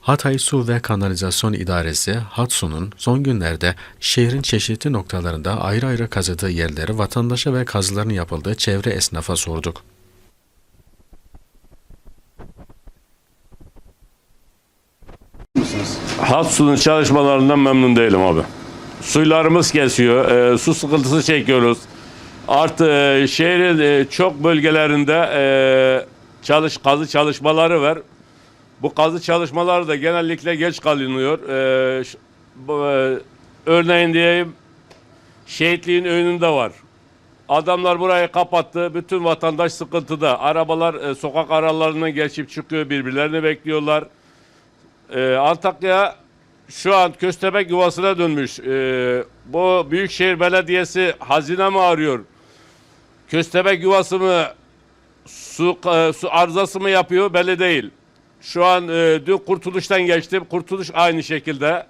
Hatay Su ve Kanalizasyon İdaresi Hatsu'nun son günlerde şehrin çeşitli noktalarında ayrı ayrı kazıdığı yerleri vatandaşa ve kazıların yapıldığı çevre esnafa sorduk. Hatsu'nun çalışmalarından memnun değilim abi. Suylarımız kesiyor, e, su sıkıntısı çekiyoruz. Artı e, şehrin e, çok bölgelerinde e, çalış kazı çalışmaları var. Bu kazı çalışmaları da genellikle geç kalınıyor. E, ş- bu, e, örneğin diyeyim şehitliğin önünde var. Adamlar burayı kapattı. Bütün vatandaş sıkıntıda. Arabalar e, sokak aralarından geçip çıkıyor birbirlerini bekliyorlar. Ee, Antakya şu an köstebek yuvasına dönmüş. Ee, bu Büyükşehir Belediyesi hazine mi arıyor? Köstebek yuvası mı su, e, su arızası mı yapıyor belli değil. Şu an e, dün kurtuluştan geçtim. Kurtuluş aynı şekilde.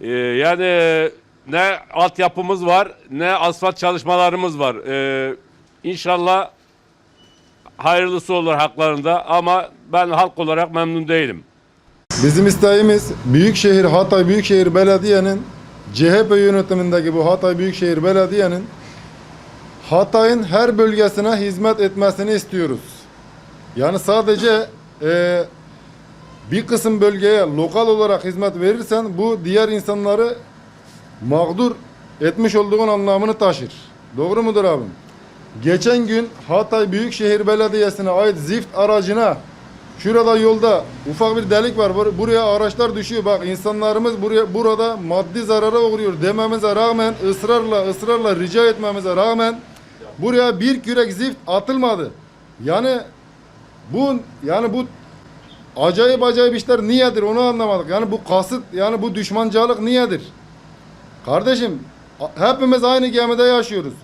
Ee, yani ne altyapımız var ne asfalt çalışmalarımız var. Ee, inşallah hayırlısı olur haklarında ama ben halk olarak memnun değilim. Bizim isteğimiz Büyükşehir Hatay Büyükşehir Belediye'nin CHP yönetimindeki bu Hatay Büyükşehir Belediye'nin Hatay'ın her bölgesine hizmet etmesini istiyoruz. Yani sadece eee, bir kısım bölgeye lokal olarak hizmet verirsen bu diğer insanları mağdur etmiş olduğun anlamını taşır. Doğru mudur abim? Geçen gün Hatay Büyükşehir Belediyesi'ne ait zift aracına şurada yolda ufak bir delik var. Bur- Buraya araçlar düşüyor. Bak insanlarımız buraya burada maddi zarara uğruyor dememize rağmen ısrarla ısrarla rica etmemize rağmen buraya bir kürek zift atılmadı. Yani bu yani bu acayip acayip işler niyedir onu anlamadık. Yani bu kasıt yani bu düşmancılık niyedir? Kardeşim hepimiz aynı gemide yaşıyoruz.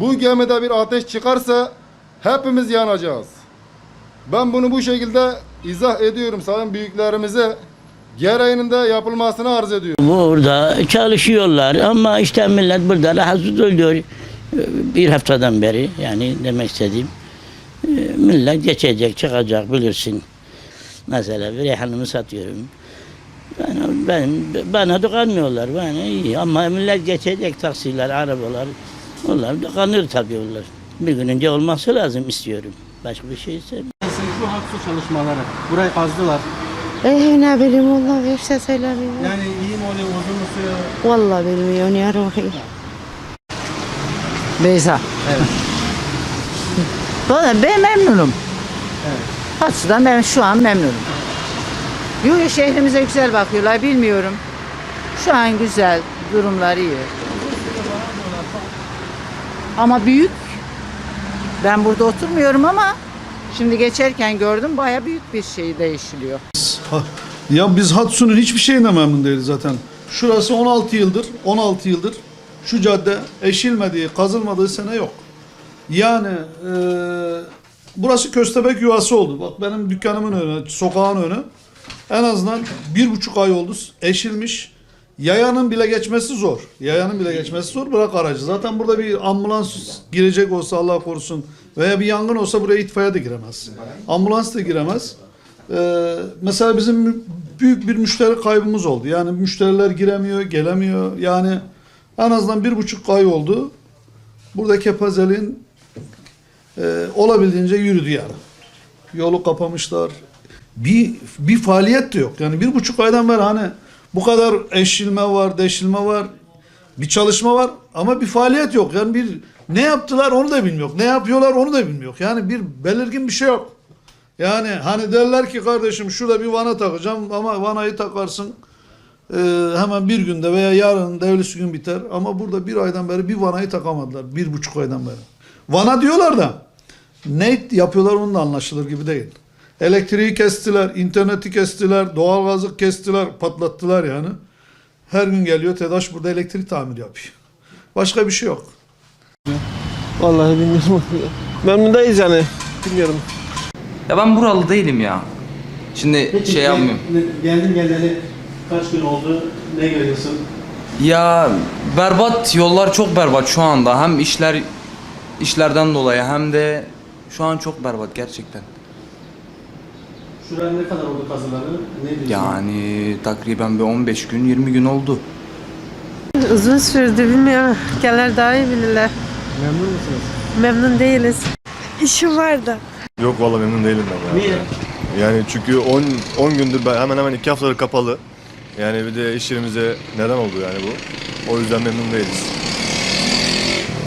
Bu gemide bir ateş çıkarsa hepimiz yanacağız. Ben bunu bu şekilde izah ediyorum sayın büyüklerimize. Gereğinin de yapılmasını arz ediyorum. Burada çalışıyorlar ama işte millet burada rahatsız oluyor. Bir haftadan beri yani demek istediğim e, millet geçecek çıkacak bilirsin. Mesela bir reyhanımı satıyorum. Ben, ben, bana dokanmıyorlar bana iyi ama millet geçecek taksiler, arabalar onlar dokanır tabii onlar. Bir gün önce olması lazım istiyorum. Başka bir şey istemiyorum. Şu halk su çalışmaları. Burayı kazdılar. Eh ne bileyim vallahi işte söylemiyorum. Yani iyi mi oluyor, uzun mu sürüyor? Vallahi bilmiyorum ya ruhi. Beyza. Evet. Valla ben memnunum. Evet. Hatsu'dan ben şu an memnunum. Yo şehrimize güzel bakıyorlar bilmiyorum. Şu an güzel, durumlar iyi. Ama büyük. Ben burada oturmuyorum ama şimdi geçerken gördüm baya büyük bir şey değişiliyor. Ya biz Hatsu'nun hiçbir şeyine memnun değiliz zaten. Şurası 16 yıldır, 16 yıldır şu cadde eşilmediği, kazılmadığı sene yok. Yani e, burası köstebek yuvası oldu. Bak benim dükkanımın önü, sokağın önü. En azından bir buçuk ay oldu eşilmiş. Yayanın bile geçmesi zor. Yayanın bile geçmesi zor. Bırak aracı. Zaten burada bir ambulans girecek olsa Allah korusun veya bir yangın olsa buraya itfaiye de giremez. Ambulans da giremez. Ee, mesela bizim büyük bir müşteri kaybımız oldu. Yani müşteriler giremiyor, gelemiyor. Yani en azından bir buçuk ay oldu. Burada kepazeliğin e, olabildiğince yürüdü yani. Yolu kapamışlar. Bir, bir faaliyet de yok. Yani bir buçuk aydan beri hani bu kadar eşilme var, deşilme var. Bir çalışma var ama bir faaliyet yok. Yani bir ne yaptılar onu da bilmiyor. Ne yapıyorlar onu da bilmiyor. Yani bir belirgin bir şey yok. Yani hani derler ki kardeşim şurada bir vana takacağım ama vanayı takarsın e, hemen bir günde veya yarın devlisi gün biter. Ama burada bir aydan beri bir vanayı takamadılar. Bir buçuk aydan beri. Vana diyorlar da ne yapıyorlar onu da anlaşılır gibi değil. Elektriği kestiler, interneti kestiler, doğalgazı kestiler, patlattılar yani. Her gün geliyor TEDAŞ burada elektrik tamiri yapıyor. Başka bir şey yok. Vallahi bilmiyorum. Memnundayız yani. Bilmiyorum. Ya ben buralı değilim ya. Şimdi Peki, şey gel- yapmıyorum. Geldin geleli kaç gün oldu? Ne görüyorsun? Ya berbat yollar çok berbat şu anda. Hem işler işlerden dolayı hem de şu an çok berbat gerçekten. Şuraya ne kadar oldu kazıları? Ne diyorsun? Yani takriben bir 15 gün 20 gün oldu. Uzun sürdü bilmiyorum. Gelir daha iyi bilirler. Memnun musunuz? Memnun değiliz. İşim vardı. Yok vallahi memnun değilim ben ya. Niye? Yani çünkü 10 10 gündür ben hemen hemen 2 haftadır kapalı. Yani bir de iş yerimize neden oldu yani bu. O yüzden memnun değiliz.